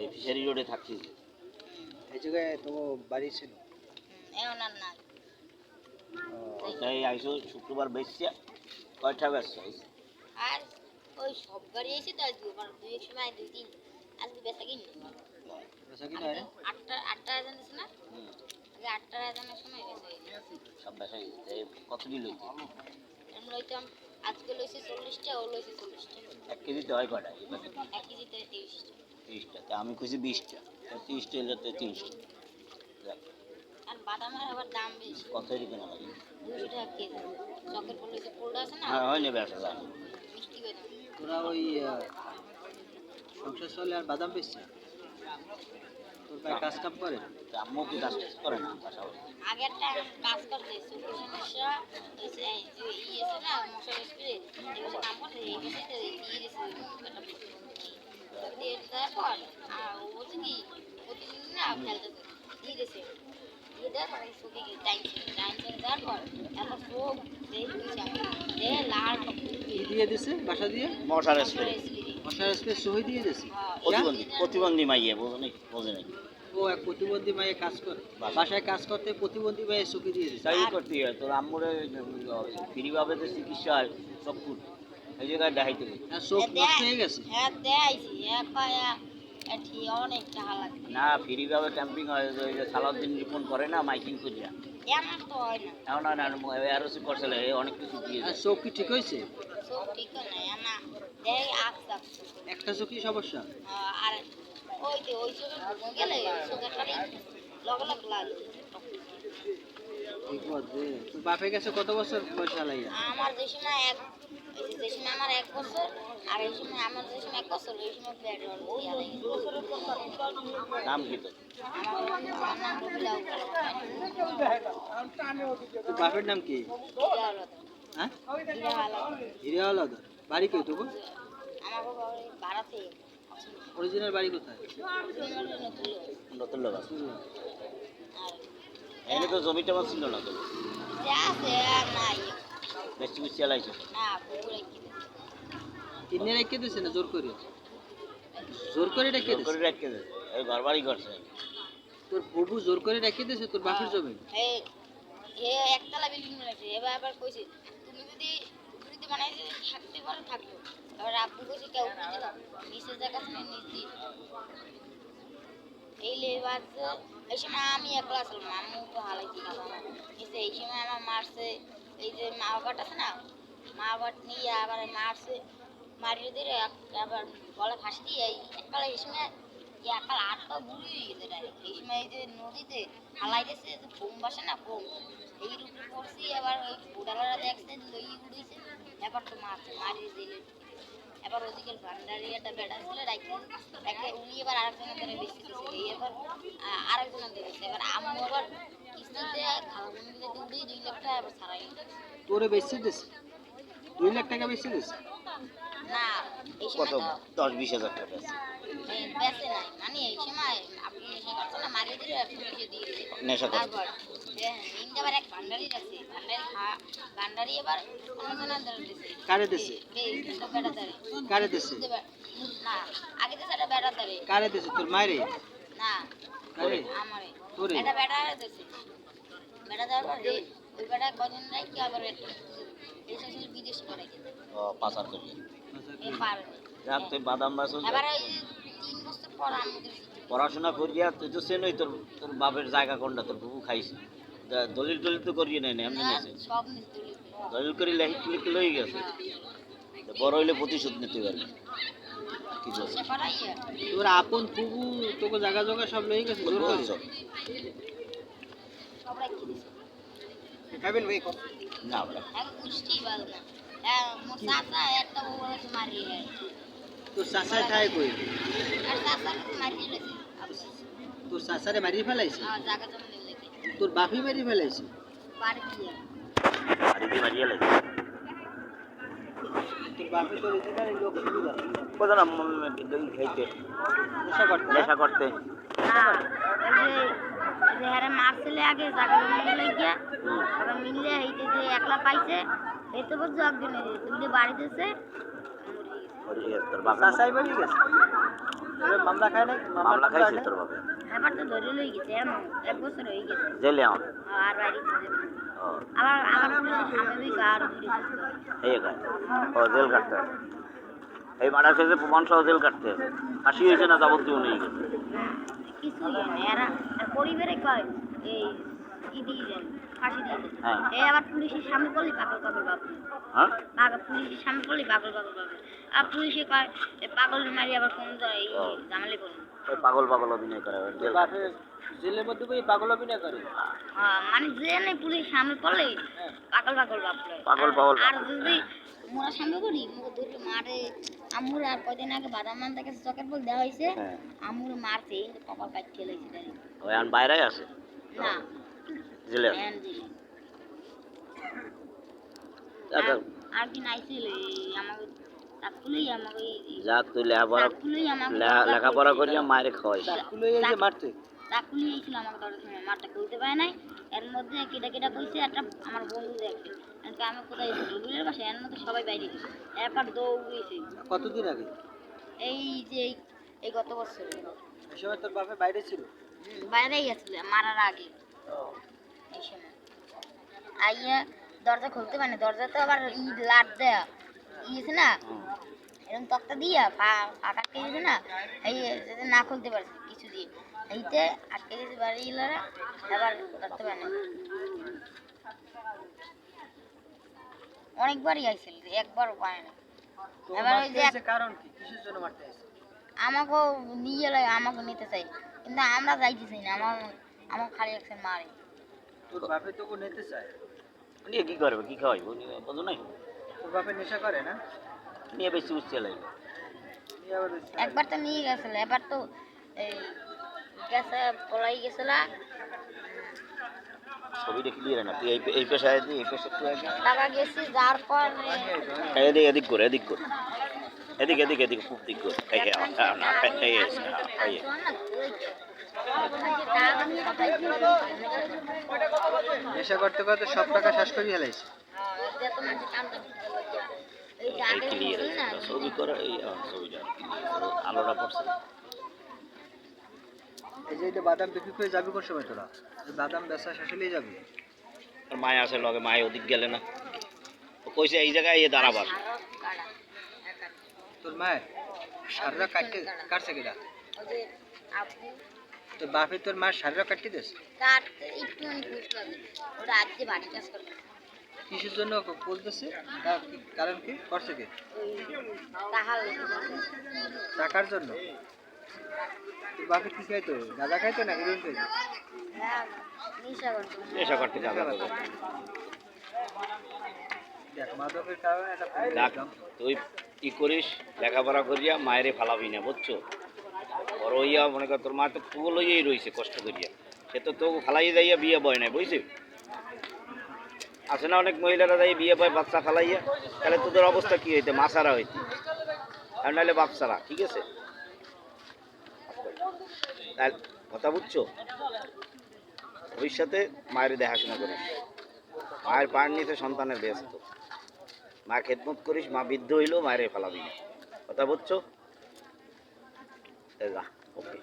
এই ফিশারি রোডে থাকছিস? এই জায়গায় তো বাড়ি ছিল। তাই আইসো শুক্রবার বেচছে কয়টা বেচছো আর ওই সব গাড়ি এসে তো আজ দুবার দুই সময় দুই আজকে বেচা কিনি বেচা কিনা আটটা আটটা আজান দিছে না আগে আটটা আজানের সময় বেচা সব বেচা কত হইছে? আমরা লইতাম আজকে লইছি চল্লিশটা ও লইছি চল্লিশটা। এক কেজিতে হয় প্যাকেট এক কেজিতে তিরিশটা। তিরিশটা তা আমি খুঁজি বিশটা তিরিশটা এলে তো তিনশো। আর বাদামের আবার দাম বেশি। কত কেনা লাগে দুশো টাকা কেজি। চকের পড়লে আছে না? হ্যাঁ হয় নেবে আসা যায় তোরা ওই সংসার চলে আর বাদাম বেচছে? তোর ভাই কাজ কাম করে? আম্মু কি কাজ টাজ করে না? পাশাপাশি আগের টাইম কাজ করতে চোখের সমস্যা। হয়েছে এই ই আছে না মশার স্প্রে কাম করতে দিয়ে দিয়েছে দিয়ে দিছে বাসা মশার স্প্রে মশার স্প্রে সহি দিছে। প্রতিবন্ধী প্রতিবন্ধী মাইয়ে বোঝে ও এক প্রতিবন্ধী কাজ করে। বাসায় কাজ করতে প্রতিবন্ধী মায়ে চোখে দিয়ে দিছে। তাই করতে হয় তোর আম্মুরে ফ্রিভাবে যে চিকিৎসা হয় কুট এই জায়গায় দেখাইতে হবে। আর চোখ নষ্ট হয়ে গেছে? হ্যাঁ দেখাইছি হ্যাঁ পায়া অনেক টাকা লাগে। না ফ্রিভাবে ক্যাম্পিং হয় ওই যে সালাউদ্দিন রিপন করে না মাইকিং করিয়া। এমন তো হয় না। এমন হয় না এরোসি করছিল অনেক কিছু দিয়ে দেয়। চোখ কি ঠিক হয়েছে? ঠিক না দেখ একটা চোখই সমস্যা? আর ওই যে ওই চোখে গেলে চোখের খালি লগে লগে লাগে ঠিক বাপের কাছে কত বছর পয়সা লাগে আমার যে সময় এক যে যে সময় আমার এক বছর আর এই সময় আমার যে সময় এক বছর সময় নাম কি তো আমার আমার নাম বাপের নাম কি? হ্যাঁ? আলাদা বাড়ি কই আমার ভাড়াতে অরিজিনাল বাড়ি কোথায়? নতুন লোক এনে তো জমি টমা ছিল না তো। আছে আর নাই। বেশি বেশি চালাইছে? কিনে রেখে দিছে না জোর করে? জোর করে রেখে করে দিছে এই ঘর বাড়ি করছে। তোর প্রভু জোর করে রেখে দিছে তোর বাপের জমি? হে হে একতলা বিল্ডিং বানাইছে। এবার আবার কইছে তুমি যদি যদি বানাইছে থাকতে পারো থাকল এবার আব্বু কইছে কেউ বুঝে না নিচের জায়গা থেকে নিচ দিয়ে এই লেবার এই সময় আমি একলা ছিলাম আম্মু তো হালাই এসে এই সময় আমার মারছে এই যে মা বাবাটা আছে না, মা বাবা নিয়ে আবার মারছে মারিয়ে দিয়ে আবার গলা ফাঁসি দিয়ে এই একলা এই সময় এই একাল আটটা বুড়ি হয়ে গেছে ডাইরেক্ট এই সময় এই যে নদীতে হালাই গেছে যে বোম বাসে না বোম, এই রূপে পড়ছি, এবার ওই বুড়ালারা দেখছে, লই উড়েছে, এবার তো মারছে, মারিয়ে দিলে। এবার ওদিকে ভান্ডারি একটা বেটা ছিল রাখে উনি এবার আরেকজনের ধরে বেশি দিয়েছে, এই এবার আরেকজনের ধরেছে। এবার আম্মু আবার তোরে বেচে দিছে দুই লাখ টাকা না এই কত? দশ বিশ হাজার টাকা মানে নেশা কারে। দিছে। কারে দিছে? কারে দিছে? তোর মায়েরে না আমারে তোরে? এটা বেটা দিছে। পাচার করি। তুই বাদাম পড়াশোনা করিয়া তুই তো চেনই তোর তোর বাপের জায়গা কোনটা তোর বুবু খাইছে। দলিল টলিল তো করিয়ে নেয় না এমনি নেছে। দলিল করি। লেখি লিখে লই গেছে। বড় হইলে প্রতিশোধ নিতে পারবে। সে তোর আপন প্রভু তোকে জায়গা জগা সব লয়ে গেছে জোর করে বলছো? সব রাখি দিছে খাবেন ভাই না বলে হ্যাঁ তোর চাচায় ঠায় কই তোর চাচারে মারিয়ে ফেলাইছে তোর বাপি মারিয়ে করতে নেশা করতে হ্যাঁ মারছিলে আগে সবাই মিললে এইতে যে একলা পাইছে এই তো বলছে একজনে তুই বাড়িতেছে মরে গেছে তোর বাপ চাচাই মারিয়ে গেছে তোর মামলা খায় নাই? মামলা খাইছে তোর বাপে এবার তো ধরে লই গেছে এমন এক বছর হয়ে গেছে। জেলে আমার আর। ও। আবার হবে। এই গায় ও জেল কাটতে। এই মার্ডার কেসে প্রমাণ সহ জেল কাটতে হবে। ফাঁসি হয়েছে না যাবতীয় নেই? গেছে কিছুই এরা আর পরিবারে কয়? এই ই দিয়ে দেন ফাঁসি দিয়ে দেন। হ্যাঁ। এই আবার পুলিশের সামনে করলে পাগল পাগল বাবু। হ্যাঁ? পাগল পুলিশের সামনে পাগল পাগল বাবু। আর পুলিশে কয় এ পাগল মারি আবার কোন এই জামালে করুন ওই পাগল পাগল অভিনয় করে ওই জেল বাপের জেলের মধ্যে বই পাগল অভিনয় করে। হ্যাঁ, মানে যে নেই পুলিশ সামনে করলে পাগল পাগল বাপ লয়। পাগল আর- পাগল আর যদি মোরা সামনে করি? দুটো মারে। আমুর আর কয়দিন আগে বাদাম মান থেকে বল দেওয়া হয়েছে। হ্যাঁ। আমুর মারছে এই কপাল কাট খেলেছে তাই ওই আন বাইরে আছে? না। জেলে হ্যাঁ আচ্ছা, আর কি নাইছিল আমাকে যাক তুই লেখাপড়া করিয়া মায়ের যে মারতে সময় মারটা খুলতে পারে নাই। এর মধ্যে কেটা কেটা কইছে একটা আমার বন্ধু দেখছে আমি কোথায় রবিলের বাসায় এর মধ্যে সবাই বাইরে। গেছে এরপর দৌড়িয়েছে। কতদিন আগে? এই যে এই- গত বছর। এই সময় তোর বাপে বাইরে ছিল? বাইরেই গেছিল মারার আগে। এই সময়। আইয়া দরজা খুলতে পারে না দরজা তো আবার ই লাট দেয়া। ইয়েছে না? এরকম তক্তা দিয়া আটকে দিয়েছে না? এই যাতে না খুলতে পারছে কিছু দিয়ে। এইতে আটকে দিয়েছে বাড়ি ইলারা এবার ধরতে পারে না অনেকবারই আইছিল একবারও পায় না। এবার ওই যে কারণ কি? কিসের জন্য মারতে আসছে আমাকেও নিয়ে এলে আমাকে নিতে চাই কিন্তু আমরা যাইতে চাই না আমার আমার খালি একজন মারে। তোর বাপে তোকে নিতে চায়। নিয়ে কি করবে? কি খাওয়াইব? বুঝো নাই? তোর বাপে নেশা করে না? নিয়ে বেশি উঠছে লাগবে বেশি- একবার তো নিয়ে গেছিল এবার তো এই গেছে পলাই গেছিল ছবিটা ক্লিয়ার না তুই এই এই পেশায় দি এই পেশা তুই আগে টাকা গেছি যার পর এই এদিক এদিক করে এদিক করে। এদিক এদিক এদিক খুব দিক করে। এই না, এই, এই। নেশা করতে করতে সব টাকা শেষ করে এই ক্লিয়ার ছবি করে এই ছবিটা। আলোটা পড়ছে। এই যে যে বাদাম বিক্রি করে যাবি কোন সময় তোরা? বাদাম বেচা শেষ হলেই যাবি। আর মায় আছে লগে মায় ওদিক গেলে না। ও কইছে এই জায়গায় এ দাঁড়াবার। তোর মায়ের? সাররা কাটতে কাটছে কিনা? তোর বাপে তোর মায়ের সাররা কাটতে দিস? কিসের জন্য বলতেছে? কারণ কি? করছে কি? টাকার জন্য? তোর বাপে কি খাইতো? গাঁজা খাইতো না হিরোইন খাইতো? নেশা করতে যাবে দেখ মাদকের কারণে একটা দেখ তুই কি করিস? লেখাপড়া করিয়া মায়েরে ফালাবি না বুঝছ? বড় হইয়া মনে কর তোর মা তো তুলো লইয়াই রইছে কষ্ট করিয়া। সে তো তো ফালাই যাইয়া বিয়ে বয় নাই বুঝছি আছে না অনেক মহিলারা যাই বিয়ে পায় বাচ্চা ফালাইয়া? তাহলে তোদের অবস্থা কি হইতে? মাসারা হইতে। আর নাহলে বাপসারা ঠিক আছে? কথা বুঝছ? ভবিষ্যতে মায়ের দেখাশোনা করিস। মায়ের পায়ের নিতে সন্তানের ব্যস্ত। মা খেদমত করিস, মা বৃদ্ধ হইলেও মায়ের ফেলাবি না। কথা বুঝছ? ওকে।